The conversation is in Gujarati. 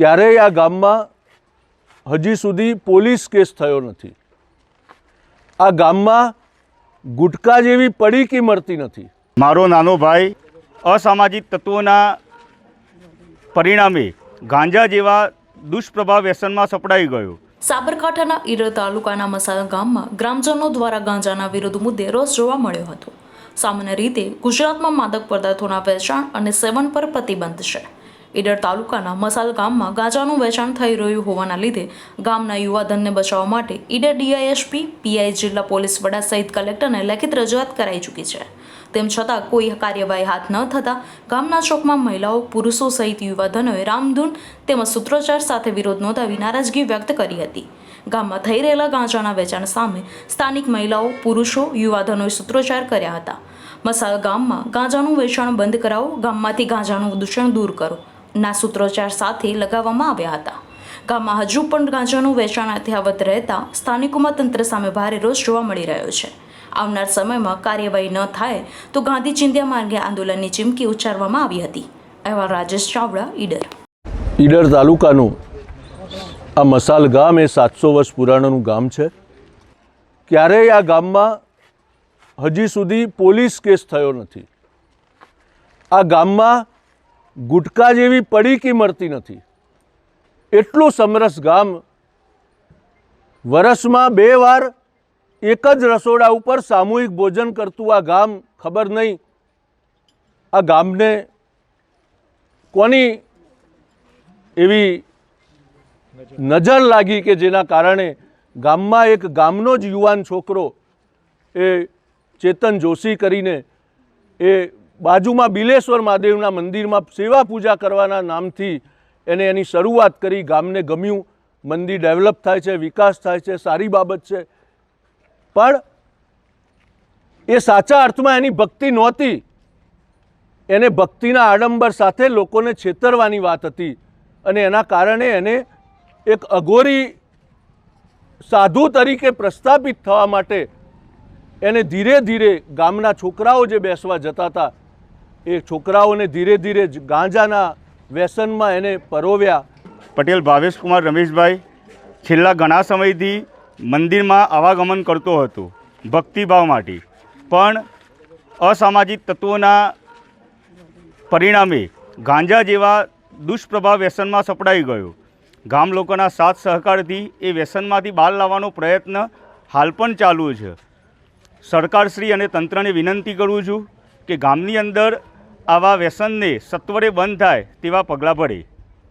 ક્યારેય આ ગામમાં હજી સુધી પોલીસ કેસ થયો નથી. આ ગામમાં ગુટકા જેવી પડીકી મળતી નથી. મારો નાનો ભાઈ અસામાજિક તત્વોના પરિણામે ગાંજા જેવા દુષ્પ્રભાવ વ્યસનમાં સપડાઈ ગયો. સાબરકાંઠાના ઈડર તાલુકાના મસાલા ગામમાં ગ્રામજનો દ્વારા ગાંજાના વિરોધ મુદ્દે રોષ જોવા મળ્યો હતો. સામાન્ય રીતે ગુજરાતમાં માદક પદાર્થોના વેચાણ અને સેવન પર પ્રતિબંધ છે. ઈડર તાલુકાના મસાલ ગામમાં ગાંજાનું વેચાણ થઈ રહ્યું હોવાના લીધે ગામના યુવાધનને બચાવવા માટે ઈડર ડીઆઈએસપી, પીઆઈ જિલ્લા પોલીસ વડા સહિત કલેક્ટરને લેખિત રજૂઆત કરાઈ ચૂકી છે. તેમ છતાં કોઈ કાર્યવાહી હાથ ન થતાં ગામના ચોકમાં મહિલાઓ, પુરુષો સહિત યુવાધનોએ રામધૂન તેમજ સૂત્રોચ્ચાર સાથે વિરોધ નોંધાવી નારાજગી વ્યક્ત કરી હતી. ગામમાં થઈ રહેલા ગાંજાના વેચાણ સામે સ્થાનિક મહિલાઓ, પુરુષો, યુવાધનોએ સૂત્રોચ્ચાર કર્યા હતા. મસાલ ગામમાં ગાંજાનું વેચાણ બંધ કરાવો, ગામમાંથી ગાંજાનું દૂષણ દૂર કરો. ના સૂત્રોચ્ચાર સાથે લગાવવામાં આવ્યા હતા. ગામમાં હજુ પણ ગાંજાનું વેચાણ યથાવત રહેતા સ્થાનિકોમાં તંત્ર સામે ભારે રોષ જોવા મળી રહ્યો છે. આવનાર સમયમાં કાર્યવાહી ન થાય તો ગાંધી ચિંધ્યા માર્ગે આંદોલનની ચીમકી ઉચ્ચારવામાં આવી હતી. અહેવાલ રાજેશ ચાવડા, ઈડર. ઈડર તાલુકાનું આ મસાલ ગામ એ સાતસો વર્ષ પુરાણોનું ગામ છે. ક્યારેય આ ગામમાં હજી સુધી પોલીસ કેસ થયો નથી. આ ગામમાં ગુટકા જેવી પડીકી મળતી નથી. એટલું સમરસ ગામ વરસમાં બે વાર એક જ રસોડા ઉપર સામૂહિક ભોજન કરતું આ ગામ ખબર નહીં. આ ગામને કોની એવી નજર લાગી કે જેના કારણે ગામમાં એક ગામનો જ યુવાન છોકરો એ ચેતન જોશી કરીને એ બાજુમાં બિલેશ્વર મહાદેવના મંદિરમાં સેવા પૂજા કરવાના નામથી એને એની શરૂઆત કરી. ગામને ગમ્યું. મંદિર ડેવલપ થાય છે, વિકાસ થાય છે, સારી બાબત છે. પણ એ સાચા અર્થમાં એની ભક્તિ નહોતી. એને ભક્તિના આડંબર સાથે લોકોને છેતરવાની વાત હતી અને એના કારણે એને એક અઘોરી સાધુ તરીકે પ્રસ્થાપિત થવા માટે એને ધીરે ધીરે ગામના છોકરાઓ જે બેસવા જતા હતા એ છોકરાઓને ધીરે ધીરે ગાંજાના વ્યસનમાં એને પરોવ્યા. પટેલ ભાવેશકુમાર રમેશભાઈ છેલ્લા ઘણા સમયથી મંદિરમાં આવાગમન કરતો હતો ભક્તિભાવ માટે. પણ અસામાજિક તત્વોના પરિણામે ગાંજા જેવા દુષ્પ્રભાવ વ્યસનમાં સપડાઈ ગયો. ગામ લોકોના સાથ સહકારથી એ વ્યસનમાંથી બહાર લાવવાનો પ્રયત્ન હાલ પણ ચાલુ છે. સરકારશ્રી અને તંત્રને વિનંતી કરું છું કે ગામની અંદર આવા વ્યસનને સત્વરે બંધ થાય તેવા પગલાં ભરે.